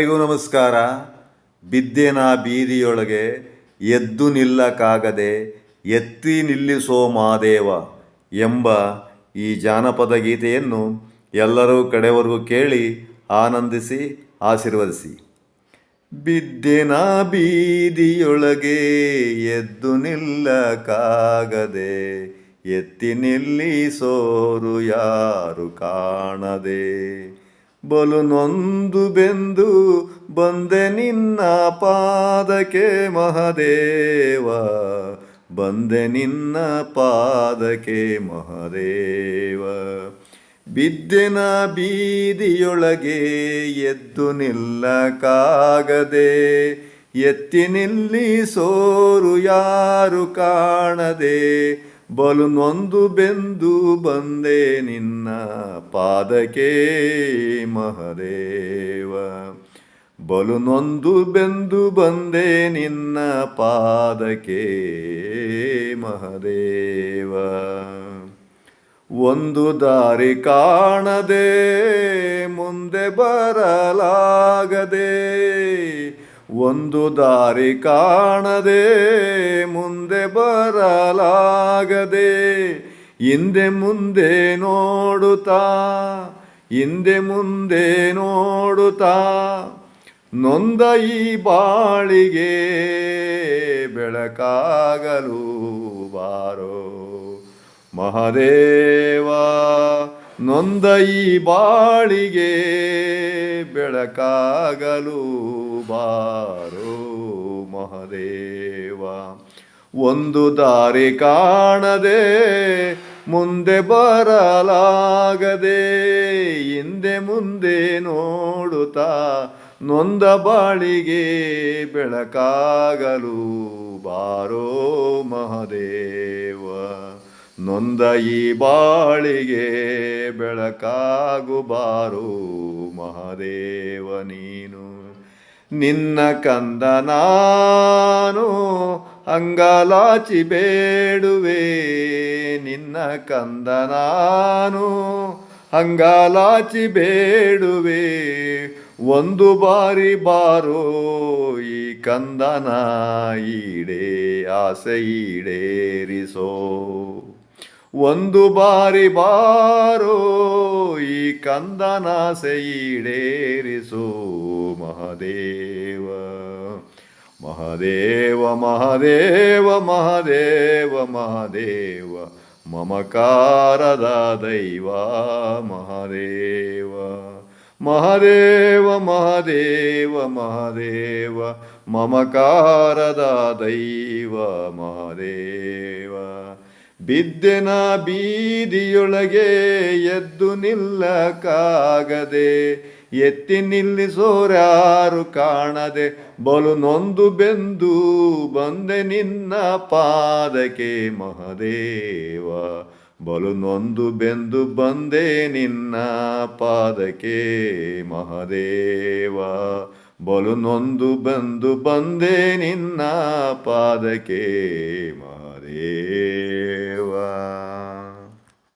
ಎಲ್ಲರಿಗೂ ನಮಸ್ಕಾರ. ಬಿದ್ದೆನ ಬೀದಿಯೊಳಗೆ ಎದ್ದು ನಿಲ್ಲಕ್ಕಾಗದೆ ಎತ್ತಿ ನಿಲ್ಲಿಸೋ ಮಾದೇವ ಎಂಬ ಈ ಜಾನಪದ ಗೀತೆಯನ್ನು ಎಲ್ಲರೂ ಕಡೆವರೆಗೂ ಕೇಳಿ ಆನಂದಿಸಿ, ಆಶೀರ್ವದಿಸಿ. ಬಿದ್ದೆನ ಬೀದಿಯೊಳಗೆ ಎದ್ದು ನಿಲ್ಲಕ್ಕಾಗದೆ ಎತ್ತಿ ನಿಲ್ಲಿಸೋರು ಯಾರು ಕಾಣದೆ? ಬಲು ನೊಂದು ಬೆಂದು ಬಂದೆ ನಿನ್ನ ಪಾದಕ್ಕೆ ಮಹದೇವ. ಬಂದೆ ನಿನ್ನ ಪಾದಕ್ಕೆ ಮಹದೇವ. ಬಿದ್ದೆನ ಬೀದಿಯೊಳಗೆ ಎದ್ದು ನಿಲ್ಲಕಾಗದೆ, ಎತ್ತಿ ನಿಲ್ಲಿಸೋರು ಯಾರು ಕಾಣದೆ ಬಲು ನೊಂದು ಬೆಂದು ಬಂದೆ ನಿನ್ನ ಪಾದಕ್ಕೆ ಮಹದೇವ. ಬಲು ನೊಂದು ಬೆಂದು ಬಂದೆ ನಿನ್ನ ಪಾದಕ್ಕೆ ಮಹದೇವ. ಒಂದು ದಾರಿ ಕಾಣದೆ, ಮುಂದೆ ಬರಲಾಗದೆ ಒಂದು ದಾರಿ ಕಾಣದೆ, ಮುಂದೆ ಬರಲಾಗದೆ, ಹಿಂದೆ ಮುಂದೆ ನೋಡುತ್ತಾ, ಹಿಂದೆ ಮುಂದೆ ನೋಡುತ್ತಾ, ನೊಂದ ಈ ಬಾಳಿಗೆ ಬೆಳಕಾಗಲು ಬಾರೋ ಮಹದೇವ. ನೊಂದ ಈ ಬಾಳಿಗೆ ಬೆಳಕಾಗಲು ಬಾರೋ ಮಹದೇವ. ಒಂದು ದಾರಿ ಕಾಣದೆ ಮುಂದೆ ಬರಲಾಗದೆ ಹಿಂದೆ ಮುಂದೆ ನೋಡುತ್ತಾ ನೊಂದ ಬಾಳಿಗೆ ಬೆಳಕಾಗಲು ಬಾರೋ ಮಹದೇವ. ನೊಂದ ಈ ಬಾಳಿಗೆ ಬೆಳಕಾಗು ಮಹಾದೇವ ಮಹದೇವ ನೀನು. ನಿನ್ನ ಕಂದ ನಾನು ಅಂಗಲಾಚಿ ಬೇಡುವೆ. ನಿನ್ನ ಕಂದ ನಾನು ಅಂಗಲಾಚಿ ಬೇಡುವೆ. ಒಂದು ಬಾರಿ ಬಾರೋ ಈ ಕಂದನ ಈಡೇ, ಆಸೆ ಈಡೇರಿಸೋ. ಒಂದು ಬಾರಿ ಬಾರೋ, ಈ ಕಂದನಾಸೆ ಈಡೇರಿಸೋ ಮಹದೇವ. ಮಹದೇವ ಮಹದೇವ ಮಹದೇವ ಮಹದೇವ, ಮಮಕಾರದ ದೈವ, ಮಹದೇವ. ಮಹದೇವ ಮಹದೇವ ಮಹದೇವ, ಮಮಕಾರದ ದೈವ, ಮಹದೇವ. ಬಿದ್ದೆನ ಬೀದಿಯೊಳಗೆ ಎದ್ದು ನಿಲ್ಲಕಾಗದೆ, ಎತ್ತಿ ನಿಲ್ಲಿಸೋರ್ಯಾರು ಕಾಣದೆ, ಬಲು ನೊಂದು ಬೆಂದು ಬಂದೆ ನಿನ್ನ ಪಾದಕ್ಕೆ ಮಹದೇವ. ಬಲು ನೊಂದು ಬೆಂದು ಬಂದೆ ನಿನ್ನ ಪಾದಕ್ಕೆ ಮಹದೇವ. ಬಲು ನೊಂದು ಬಂದು ಬಂದೆ ನಿನ್ನ ಪಾದಕ್ಕೆ ಮಹದೇವ